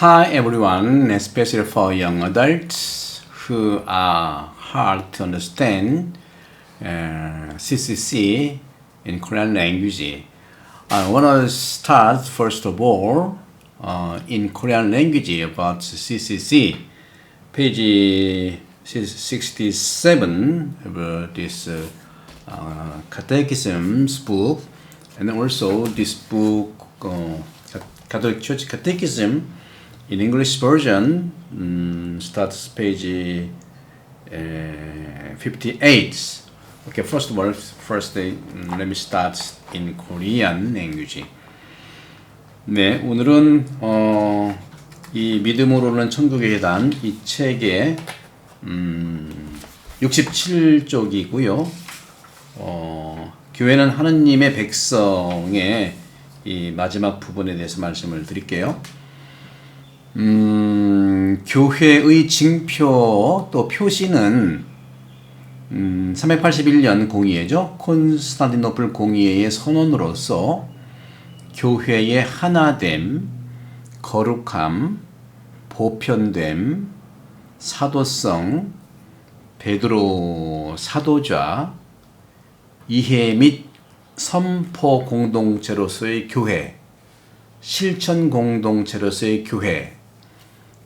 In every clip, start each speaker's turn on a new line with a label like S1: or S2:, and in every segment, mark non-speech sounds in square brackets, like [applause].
S1: Hi everyone, especially for young adults who are hard to understand uh, CCC in Korean language. I want to start first of all uh, in Korean language about CCC. Page 67 of this uh, uh, catechisms book and also this book uh, Catholic Church Catechism in English version um, starts page uh, 58. Okay, first of all, first uh, let me start in Korean language. 네, 오늘은 어, 이 믿음으로는 천국의 계단 이 책의 음, 67쪽이고요. 어, 교회는 하느님의 백성의 이 마지막 부분에 대해서 말씀을 드릴게요. 음, 교회의 징표 또 표시는 음, 381년 공의회죠. 콘스탄티노플 공의회의 선언으로서 교회의 하나됨, 거룩함, 보편됨, 사도성, 베드로 사도자, 이해 및 선포 공동체로서의 교회, 실천 공동체로서의 교회,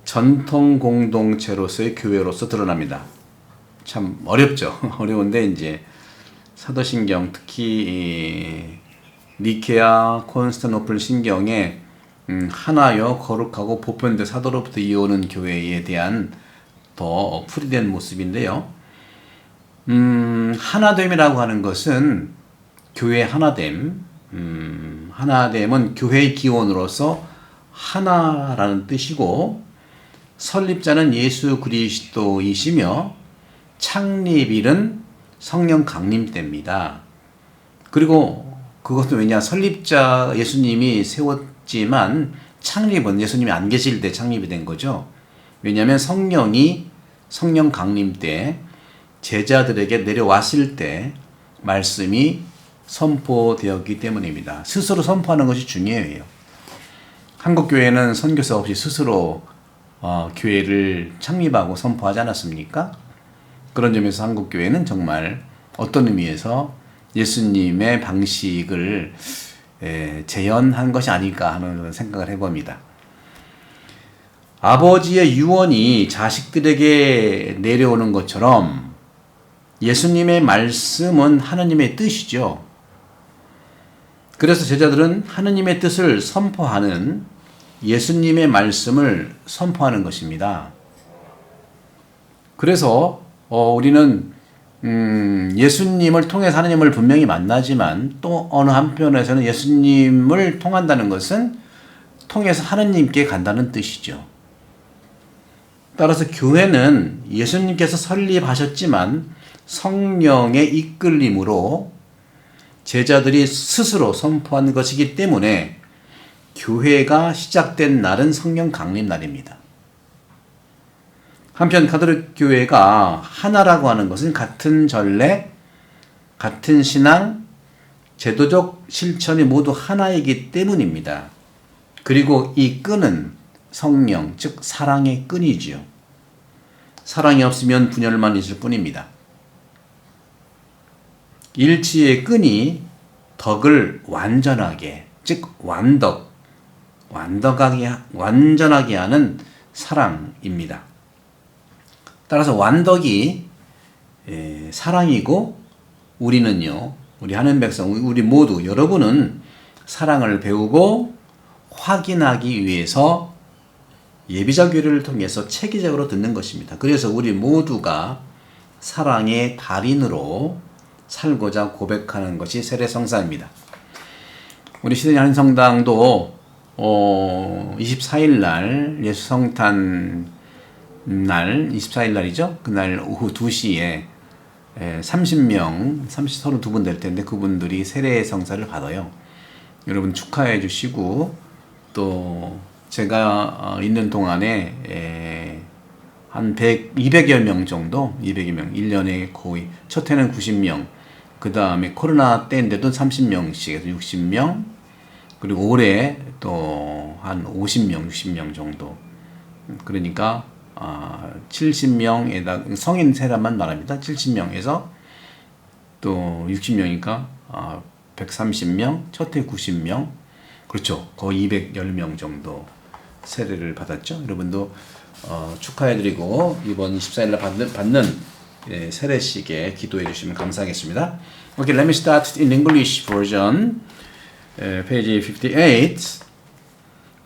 S1: 전통 공동체로서의 교회로서 드러납니다. 참 어렵죠. [laughs] 어려운데 이제 사도신경 특히 니케아 콘스탄노플 신경에 음, 하나여 거룩하고 보편된 사도로부터 이어오는 교회에 대한 더 풀이된 모습인데요. 음, 하나됨이라고 하는 것은 교회 하나됨, 음, 하나됨은 교회의 기원으로서 하나라는 뜻이고 설립자는 예수 그리스도이시며 창립일은 성령 강림 때입니다. 그리고 그것도 왜냐 설립자 예수님이 세웠지만 창립은 예수님이 안 계실 때 창립이 된 거죠. 왜냐하면 성령이 성령 강림 때 제자들에게 내려왔을 때 말씀이 선포되었기 때문입니다. 스스로 선포하는 것이 중요해요. 한국 교회는 선교사 없이 스스로 어, 교회를 창립하고 선포하지 않았습니까? 그런 점에서 한국 교회는 정말 어떤 의미에서 예수님의 방식을 에, 재현한 것이 아닐까 하는 생각을 해봅니다. 아버지의 유언이 자식들에게 내려오는 것처럼 예수님의 말씀은 하나님의 뜻이죠. 그래서 제자들은 하나님의 뜻을 선포하는 예수님의 말씀을 선포하는 것입니다. 그래서 어, 우리는 음, 예수님을 통해서 하나님을 분명히 만나지만 또 어느 한편에서는 예수님을 통한다는 것은 통해서 하나님께 간다는 뜻이죠. 따라서 교회는 예수님께서 설립하셨지만 성령의 이끌림으로 제자들이 스스로 선포한 것이기 때문에 교회가 시작된 날은 성령 강림 날입니다. 한편 가톨릭 교회가 하나라고 하는 것은 같은 전례, 같은 신앙, 제도적 실천이 모두 하나이기 때문입니다. 그리고 이 끈은 성령, 즉 사랑의 끈이지요. 사랑이 없으면 분열만 있을 뿐입니다. 일치의 끈이 덕을 완전하게, 즉 완덕, 완덕하게, 완전하게 하는 사랑입니다. 따라서 완덕이 에, 사랑이고 우리는요, 우리 하는 백성, 우리 모두 여러분은 사랑을 배우고 확인하기 위해서 예비자 교회를 통해서 체계적으로 듣는 것입니다. 그래서 우리 모두가 사랑의 달인으로 살고자 고백하는 것이 세례성사입니다. 우리 시대 한성당도 어, 24일 날 예수 성탄 날 24일 날이죠. 그날 오후 2시에 30명, 30, 32분 될 텐데 그분들이 세례 성사를 받아요. 여러분 축하해 주시고 또 제가 어, 있는 동안에 한 100, 200여 명 정도, 200여 명, 1년에 거의 첫 해는 90명, 그 다음에 코로나 때인데도 30명씩 해서 60명, 그리고 올해 또 한 50명, 60명 정도. 그러니까 아, 70명에다 성인 세례만 말합니다. 70명에서 또 60명이니까 아, 130명, 첫해 90명, 그렇죠. 거의 210명 정도 세례를 받았죠. 여러분도 어, 축하해드리고 이번 24일날 받는, 받는 예, 세례식에 기도해 주시면 감사하겠습니다. Okay, let me start in English version. Uh, page 58.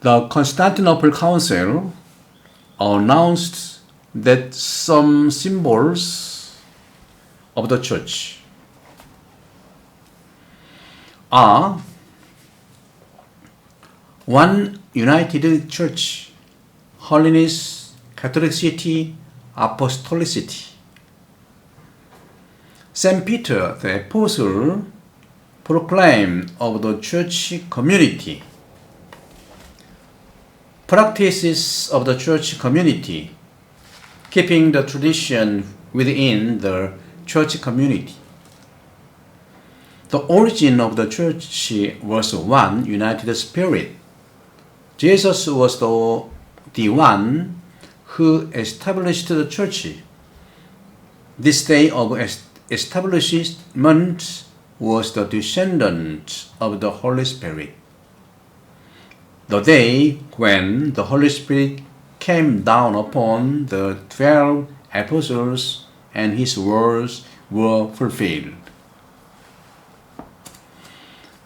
S1: The Constantinople Council announced that some symbols of the church are one united church, holiness, Catholicity, apostolicity. Saint Peter the Apostle proclaimed of the church community. Practices of the church community, keeping the tradition within the church community. The origin of the church was one united spirit. Jesus was the, the one who established the church. This day of establishment was the descendant of the Holy Spirit. The day when the Holy Spirit came down upon the twelve apostles and his words were fulfilled.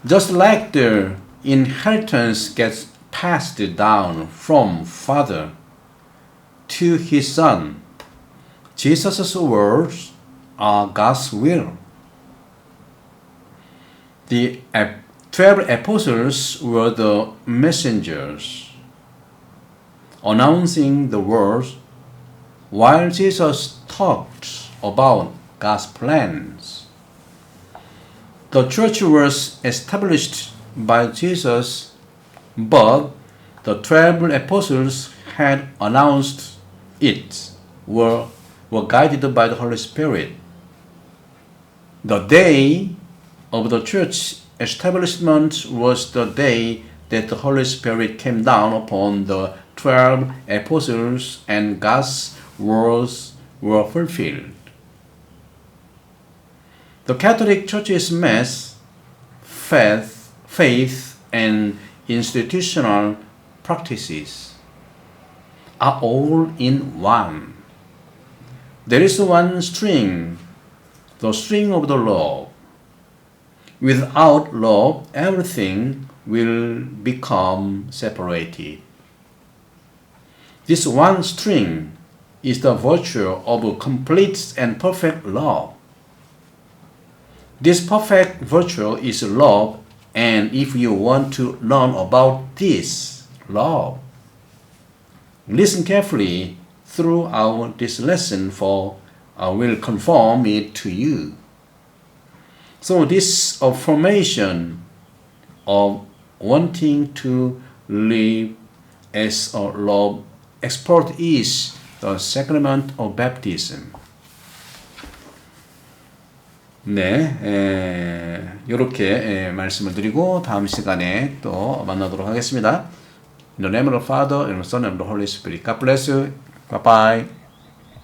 S1: Just like the inheritance gets passed down from father to his son, Jesus' words are God's will. The ap- twelve apostles were the messengers announcing the words while Jesus talked about God's plans. The church was established by Jesus, but the twelve apostles had announced it, were, were guided by the Holy Spirit. The day of the church establishment was the day that the Holy Spirit came down upon the twelve apostles and God's words were fulfilled. The Catholic Church's Mass, faith, faith and institutional practices are all in one. There is one string, the string of the love. Without love, everything will become separated. This one string is the virtue of a complete and perfect love. This perfect virtue is love, and if you want to learn about this love, listen carefully throughout this lesson, for I will confirm it to you. So, this uh, formation of wanting to live as a love expert is the sacrament of baptism. 네, 이렇게 말씀을 드리고 다음 시간에 또 만나도록 하겠습니다. In the name of the Father, and the Son, and the Holy Spirit. God bless you. Bye bye.